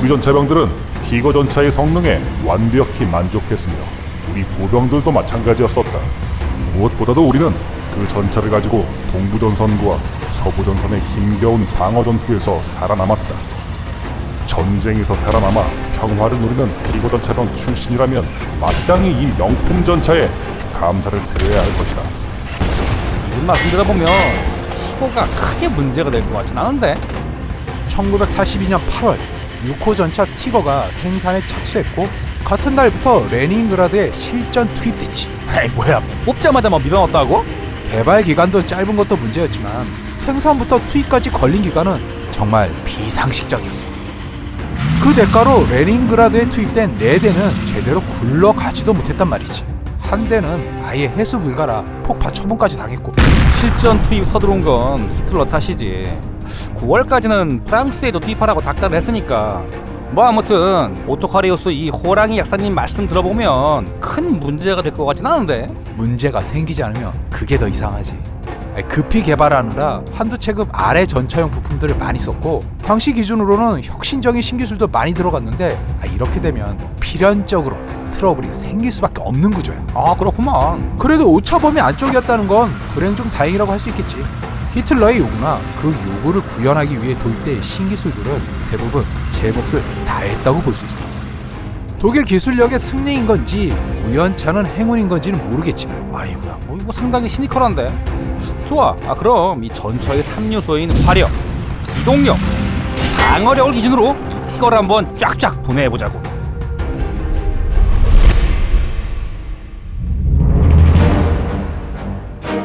우리 전차병들은 티거 전차의 성능에 완벽히 만족했으며 우리 보병들도 마찬가지였었다. 무엇보다도 우리는 그 전차를 가지고 동부전선과 서부전선의 힘겨운 방어 전투에서 살아남았다. 전쟁에서 살아남아 평화를 누리는 티거 전차병 출신이라면 마땅히 이 명품 전차에 감사를 드려야 할 것이다. 이분 말씀 들어보면 티거가 크게 문제가 될 것 같진 않은데 1942년 8월 6호 전차 티거가 생산에 착수했고 같은 날부터 레닌그라드에 실전 투입됐지. 에이 뭐야 뽑자마자 뭐 밀어넣었다고? 개발 기간도 짧은 것도 문제였지만 생산부터 투입까지 걸린 기간은 정말 비상식적이었어. 그 대가로 레닌그라드에 투입된 네 대는 제대로 굴러가지도 못했단 말이지. 한 대는 아예 해수 불가라 폭파 처분까지 당했고 실전 투입 서두른 건 히틀러 탓이지 9월까지는 프랑스에도 투입하라고 닥달을 했으니까 뭐 아무튼 오토카리오스 이 호랑이 약사님 말씀 들어보면 큰 문제가 될 것 같진 않은데 문제가 생기지 않으면 그게 더 이상하지. 아니, 급히 개발하느라 한두 체급 아래 전차용 부품들을 많이 썼고 당시 기준으로는 혁신적인 신기술도 많이 들어갔는데 아, 이렇게 되면 필연적으로 트러블이 생길 수밖에 없는 구조야. 아 그렇구만 그래도 오차범위 안쪽이었다는 건 불행 중 다행이라고 할 수 있겠지. 히틀러의 요구나 그 요구를 구현하기 위해 도입된 신기술들은 대부분 제 몫을 다했다고 볼 수 있어. 독일 기술력의 승리인 건지 우연찮은 행운인 건지는 모르겠지만 아이고야 뭐 이거 상당히 시니컬한데. 좋아. 아 그럼 이 전차의 3요소인 화력 기동력 방어력을 기준으로 이 티거를 한번 쫙쫙 분해해보자고.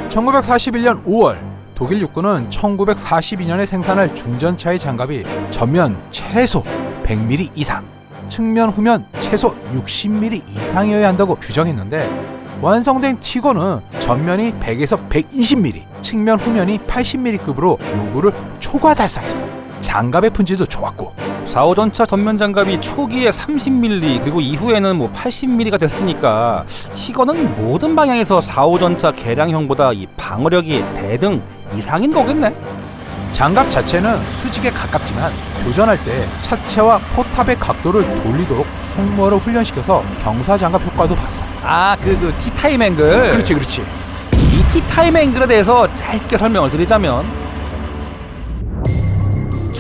1941년 5월 독일 육군은 1942년에 생산할 중전차의 장갑이 전면 최소 100mm 이상, 측면 후면 최소 60mm 이상이어야 한다고 규정했는데 완성된 티거는 전면이 100에서 120mm, 측면 후면이 80mm급으로 요구를 초과 달성했어. 장갑의 품질도 좋았고 4호 전차 전면 장갑이 초기에 30mm 그리고 이후에는 뭐 80mm가 됐으니까 티거는 모든 방향에서 4호 전차 개량형보다 이 방어력이 대등 이상인 거겠네 장갑 자체는 수직에 가깝지만 교전할 때 차체와 포탑의 각도를 돌리도록 승무원을 훈련시켜서 경사 장갑 효과도 봤어. 아 그 그 티타임 앵글 그렇지, 그렇지. 이 티타임 앵글에 대해서 짧게 설명을 드리자면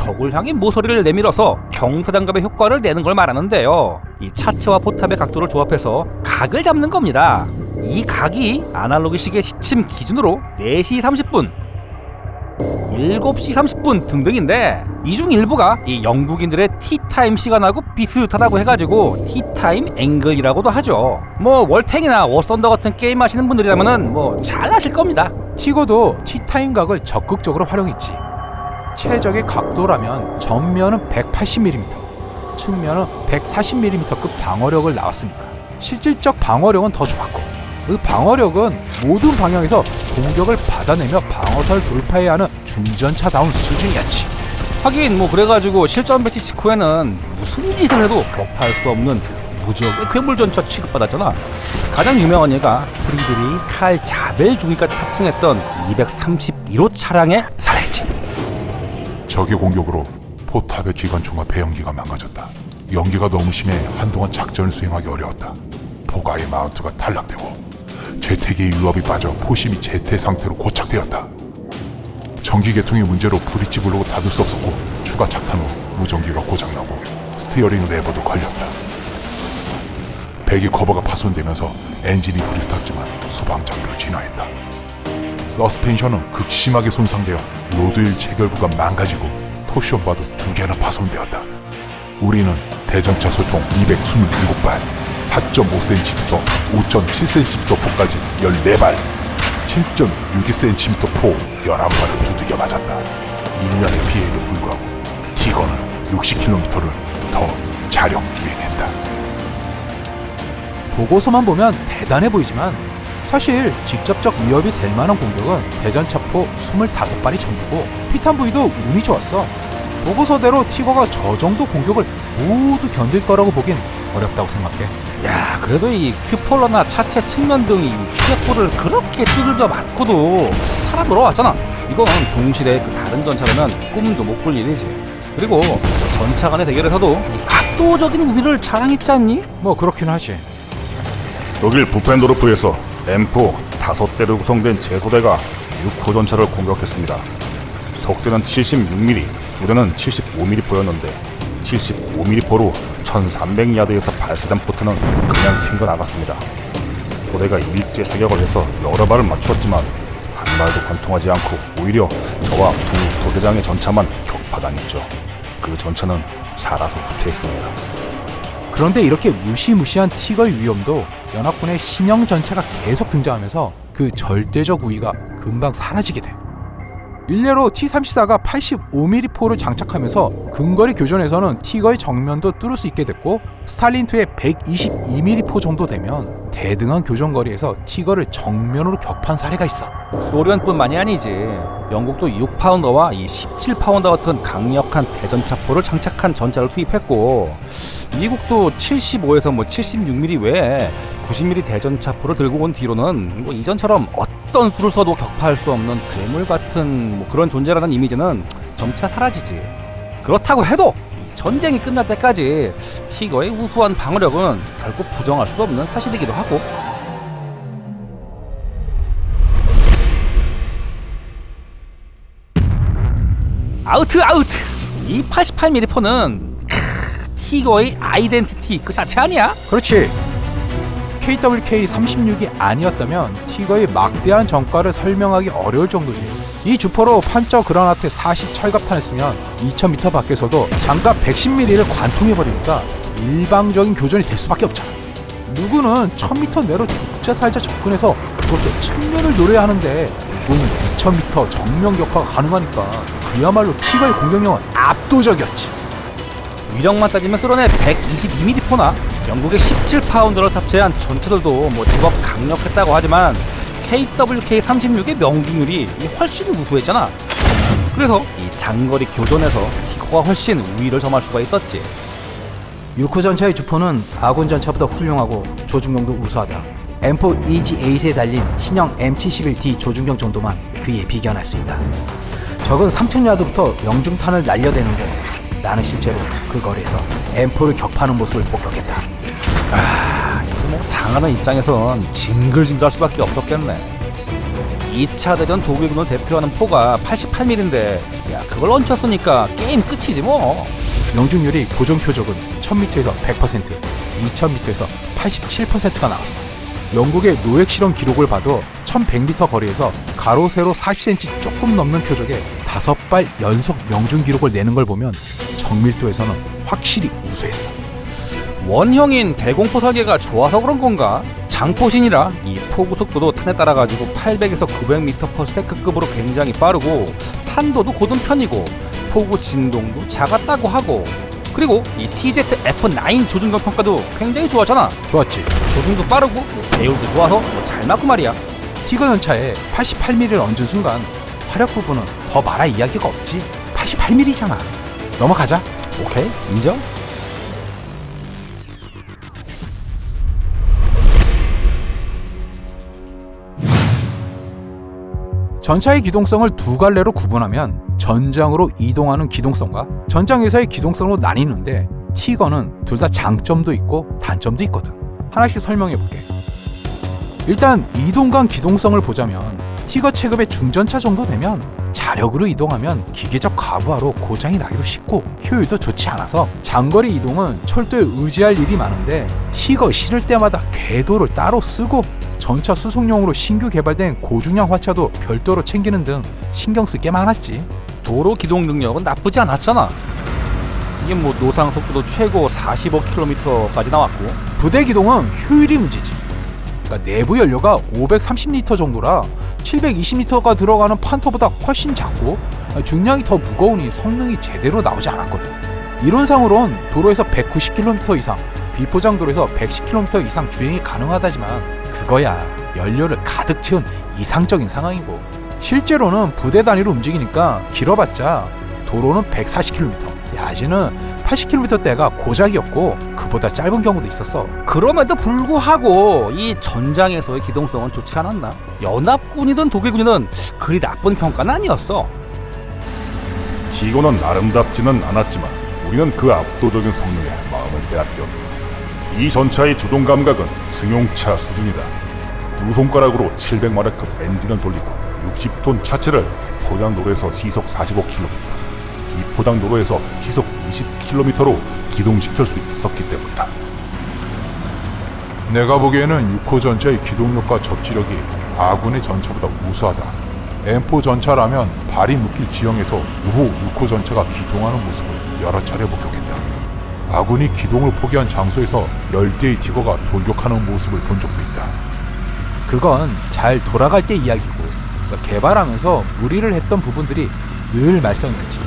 적을 향해 모서리를 내밀어서 경사장갑의 효과를 내는 걸 말하는데요. 이 차체와 포탑의 각도를 조합해서 각을 잡는 겁니다. 이 각이 아날로그 시계 시침 기준으로 4시 30분, 7시 30분 등등인데 이 중 일부가 이 영국인들의 티타임 시간하고 비슷하다고 해가지고 티타임 앵글이라고도 하죠. 뭐 월탱이나 워썬더 같은 게임 하시는 분들이라면은 뭐 잘 아실 겁니다. 티거도 티타임 각을 적극적으로 활용했지. 최적의 각도라면 전면은 180mm, 측면은 140mm급 방어력을 나왔으니까 실질적 방어력은 더 좋았고 그 방어력은 모든 방향에서 공격을 받아내며 방어선을 돌파해야 하는 중전차다운 수준이었지. 하긴 뭐 그래가지고 실전 배치 직후에는 무슨 짓을 해도 격파할 수 없는 무적 괴물전차 취급받았잖아. 가장 유명한 예가 프리드리 칼 자벨 중위까지 탑승했던 231호 차량의. 적의 공격으로 포탑의 기관총과 배연기가 망가졌다. 연기가 너무 심해 한동안 작전을 수행하기 어려웠다. 포가의 마운트가 탈락되고 재태기의 유압이 빠져 포심이 재태 상태로 고착되었다. 전기 계통의 문제로 브릿지 블록을 닫을 수 없었고 추가 착탄 후 무전기가 고장나고 스티어링 레버도 걸렸다. 배기 커버가 파손되면서 엔진이 불이 탔지만 소방장비로 진화했다. 서스펜션은 극심하게 손상되어 로드일 체결부가 망가지고 토시온바도 두 개나 파손되었다. 우리는 대전차 소총 227발, 4.5cm부터 5.7cm 포까지 14발, 7.62cm 포 11발을 두들겨 맞았다. 인면의 피해에도 불구하고 티거는 60km를 더 자력 주행했다. 보고서만 보면 대단해 보이지만 사실 직접적 위협이 될 만한 공격은 대전차포 25발이 전부고 피탄 부위도 운이 좋았어. 보고서대로 티거가 저 정도 공격을 모두 견딜 거라고 보긴 어렵다고 생각해. 야 그래도 이 큐폴러나 차체 측면 등이 추격포를 그렇게 두들겨 맞고도 살아 돌아왔잖아. 이건 동시대 그 다른 전차라면 꿈도 못 꿀 일이지. 그리고 전차 간의 대결에서도 이 압도적인 우위를 자랑했지 않니? 뭐 그렇긴 하지. 독일 부펜도르프에서 M4 다섯 대로 구성된 제소대가 6호 전차를 공격했습니다. 속대는 76mm, 두 대는 75mm 포였는데 75mm 포로 1300야드에서 발사된 포트는 그냥 튕겨 나갔습니다. 소대가 일제 사격을 해서 여러 발을 맞추었지만 한 발도 관통하지 않고 오히려 저와 두 소대장의 전차만 격파당했죠. 그 전차는 살아서 후퇴했습니다. 그런데 이렇게 무시무시한 티거의 위험도 연합군의 신형 전차가 계속 등장하면서 그 절대적 우위가 금방 사라지게 돼. 일례로 T-34가 85mm 포를 장착하면서 근거리 교전에서는 티거의 정면도 뚫을 수 있게 됐고 스탈린2의 122mm 포 정도 되면 대등한 교전거리에서 티거를 정면으로 격파한 사례가 있어. 소련뿐만이 아니지. 영국도 6파운더와 이 17파운더 같은 강력한 대전차포를 장착한 전차를 투입했고, 미국도 75에서 뭐 76mm 외에 90mm 대전차포를 들고 온 뒤로는 뭐 이전처럼 어떤 수를 써도 격파할 수 없는 괴물 같은 뭐 그런 존재라는 이미지는 점차 사라지지. 그렇다고 해도 이 전쟁이 끝날 때까지 티거의 우수한 방어력은 결코 부정할 수 없는 사실이기도 하고 아우트 아우트 이 88mm 포는 티거의 아이덴티티 그 자체 아니야? 그렇지. KWK 36이 아니었다면 티거의 막대한 전과를 설명하기 어려울 정도지. 이 주포로 판저 그라나트 40 철갑탄을 쓰면 2000m 밖에서도 장갑 110mm를 관통해버리니까 일방적인 교전이 될 수밖에 없잖아. 누구는 1000m 내로 죽자 살자 접근해서 그것도 측면을 노려야 하는데 누구는 2000m 정면 격파가 가능하니까 그야말로 티거의 공격력은 압도적이었지. 위력만 따지면 소련의 122mm 포나 영국의 17파운드를 탑재한 전차들도 뭐 제법 강력했다고 하지만 KWK 36의 명중률이 훨씬 우수했잖아. 그래서 이 장거리 교전에서 티거가 훨씬 우위를 점할 수가 있었지. 6호 전차의 주포는 아군 전차보다 훌륭하고 조준경도 우수하다. M4 EG8에 달린 신형 M71D 조준경 정도만 그에 비견할 수 있다. 적은 3000야드부터 명중탄을 날려대는데 나는 실제로 그 거리에서 M4를 격파하는 모습을 목격했다. 당하는 입장에선 징글징글 할 수밖에 없었겠네. 2차 대전 독일군을 대표하는 포가 88mm인데 야 그걸 얹혔으니까 게임 끝이지 뭐. 명중률이 고정 표적은 1000m에서 100%, 2000m에서 87%가 나왔어. 영국의 노획 실험 기록을 봐도 1100m 거리에서 가로 세로 40cm 조금 넘는 표적에 5발 연속 명중 기록을 내는 걸 보면 정밀도에서는 확실히 우수했어. 원형인 대공포 설계가 좋아서 그런 건가? 장포신이라 이 포구 속도도 탄에 따라 가지고 800에서 900m/s급으로 굉장히 빠르고 탄도도 고든 편이고 포구 진동도 작았다고 하고 그리고 이 TZ F9 조준경 평가도 굉장히 좋았잖아. 좋았지. 조준도 빠르고 뭐 배율도 좋아서 뭐 잘 맞고 말이야. 티거 전차에 88mm를 얹은 순간 화력 부분은 더 말할 이야기가 없지. 88mm잖아. 넘어가자. 오케이 인정? 전차의 기동성을 두 갈래로 구분하면 전장으로 이동하는 기동성과 전장에서의 기동성으로 나뉘는데 티거는 둘 다 장점도 있고 단점도 있거든. 하나씩 설명해 볼게. 일단 이동간 기동성을 보자면 티거 체급의 중전차 정도 되면 자력으로 이동하면 기계적 가부하로 고장이 나기도 쉽고 효율도 좋지 않아서 장거리 이동은 철도에 의지할 일이 많은데 티거 실을 때마다 궤도를 따로 쓰고 전차 수송용으로 신규 개발된 고중량 화차도 별도로 챙기는 등 신경 쓸 게 많았지. 도로 기동 능력은 나쁘지 않았잖아. 이게 뭐 노상 속도도 최고 45km까지 나왔고 부대 기동은 효율이 문제지. 그러니까 내부 연료가 530리터 정도라 720리터가 들어가는 판터보다 훨씬 작고 중량이 더 무거우니 성능이 제대로 나오지 않았거든. 이론상으론 도로에서 190km 이상, 비포장도로에서 110km 이상 주행이 가능하다지만 그거야 연료를 가득 채운 이상적인 상황이고 실제로는 부대 단위로 움직이니까 길어봤자 도로는 140km, 야지는 80km대가 고작이었고 그보다 짧은 경우도 있었어. 그럼에도 불구하고 이 전장에서의 기동성은 좋지 않았나? 연합군이든 독일군이든 그리 나쁜 평가는 아니었어. 티고는 아름답지는 않았지만 우리는 그 압도적인 성능에 마음을 빼앗겼다. 이 전차의 조종 감각은 승용차 수준이다. 두 손가락으로 700마력급 엔진을 돌리고 60톤 차체를 포장 도로에서 시속 45km, 비포장 도로에서 시속 20km로 기동시킬 수 있었기 때문이다. 내가 보기에는 6호 전차의 기동력과 접지력이 아군의 전차보다 우수하다. M4 전차라면 발이 묶일 지형에서 우호 6호 전차가 기동하는 모습을 여러 차례 목격했다. 아군이 기동을 포기한 장소에서 열대의 티거가 돌격하는 모습을 본 적도 있다. 그건 잘 돌아갈 때 이야기고 그러니까 개발하면서 무리를 했던 부분들이 늘 말썽이었지.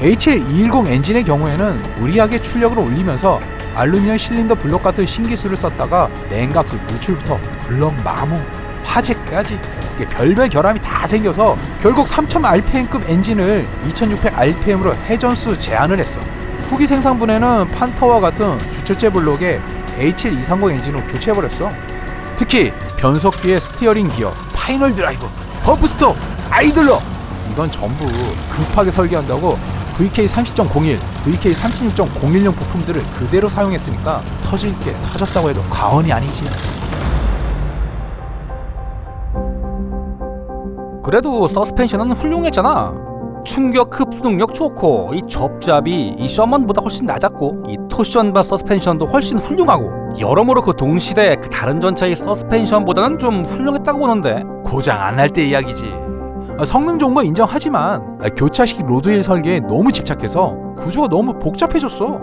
HL210 엔진의 경우에는 무리하게 출력을 올리면서 알루미늄 실린더 블록 같은 신기술을 썼다가 냉각수 누출부터 블럭 마모 화재까지 별별 결함이 다 생겨서 결국 3000rpm급 엔진을 2600rpm으로 회전수 제한을 했어. 후기 생산분에는 판터와 같은 주철제 블록에 H1230 엔진으로 교체해버렸어. 특히 변속 뒤에 스티어링 기어, 파이널 드라이브, 펌프 스톱, 아이들러 이건 전부 급하게 설계한다고 VK 30.01, VK 36.01용 부품들을 그대로 사용했으니까 터질 게 터졌다고 해도 과언이 아니지. 그래도 서스펜션은 훌륭했잖아. 충격 흡수 능력 좋고 이 접잡이 이 셔먼보다 훨씬 낮았고 이 토션바 서스펜션도 훨씬 훌륭하고 여러모로 그 동시대 그 다른 전차의 서스펜션보다는 좀 훌륭했다고 보는데 고장 안날때 이야기지. 아, 성능 좋은 건 인정하지만 아, 교차식 로드힐 설계에 너무 집착해서 구조가 너무 복잡해졌어.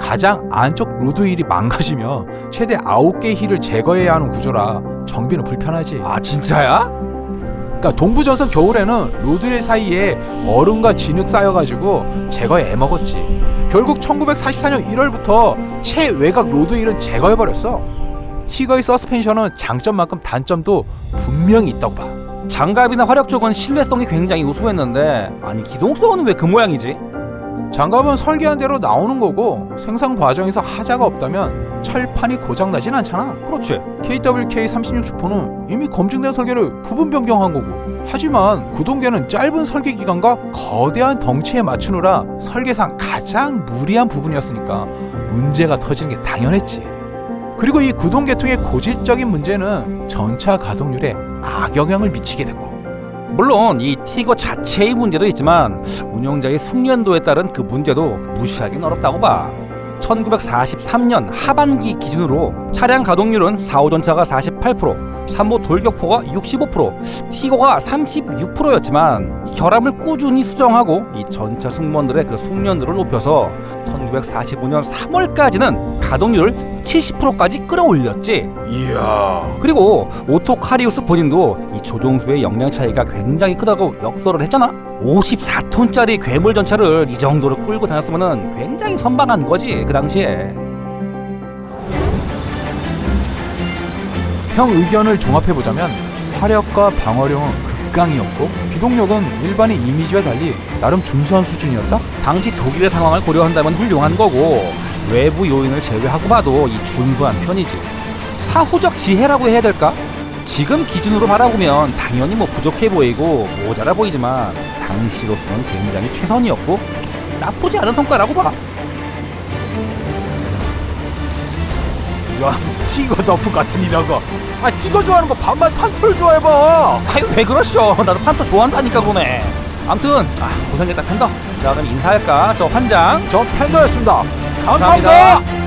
가장 안쪽 로드힐이 망가지면 최대 9개의 힐을 제거해야 하는 구조라 정비는 불편하지. 아 진짜야? 그러니까 동부전선 겨울에는 로드힐 사이에 얼음과 진흙 쌓여가지고 제거에 애먹었지. 결국 1944년 1월부터 최외곽 로드힐은 제거해버렸어. 티거의 서스펜션은 장점만큼 단점도 분명히 있다고 봐. 장갑이나 화력 쪽은 신뢰성이 굉장히 우수했는데 아니 기동성은 왜 그 모양이지? 장갑은 설계한 대로 나오는 거고 생산 과정에서 하자가 없다면 철판이 고장 나진 않잖아. 그렇지. KWK 36 주포는 이미 검증된 설계를 부분 변경한 거고. 하지만 구동계는 짧은 설계 기간과 거대한 덩치에 맞추느라 설계상 가장 무리한 부분이었으니까 문제가 터지는 게 당연했지. 그리고 이 구동 계통의 고질적인 문제는 전차 가동률에 악영향을 미치게 됐고 물론 이 티거 자체의 문제도 있지만 운영자의 숙련도에 따른 그 문제도 무시하기는 어렵다고 봐. 1943년 하반기 기준으로 차량 가동률은 4호 전차가 48%, 3호 돌격포가 65%, 티거가 36%였지만 결함을 꾸준히 수정하고 이 전차 승무원들의 그 숙련도를 높여서 1945년 3월까지는 가동률을 70%까지 끌어올렸지. 이야 그리고 오토 카리우스 본인도 이 조종수의 역량 차이가 굉장히 크다고 역설을 했잖아. 54톤짜리 괴물 전차를 이 정도로 끌고 다녔으면 굉장히 선방한 거지 그 당시에. 형 의견을 종합해보자면 화력과 방어력은 극강이었고 기동력은 일반의 이미지와 달리 나름 준수한 수준이었다? 당시 독일의 상황을 고려한다면 훌륭한 거고 외부 요인을 제외하고 봐도 이 준수한 편이지. 사후적 지혜라고 해야 될까? 지금 기준으로 바라보면 당연히 뭐 부족해 보이고 모자라 보이지만 당시로서는 굉장히 최선이었고 나쁘지 않은 성과라고 봐. 야 티거 덕후 같은 이라고 아 티거 좋아하는 거 반만 판토를 좋아해봐. 아유 왜 그러셔? 나도 판터 좋아한다니까 그러네 암튼 아 고생했다 팬더. 자 그럼 인사할까? 저 환장. 저 팬더였습니다. 감사합니다. 감사합니다.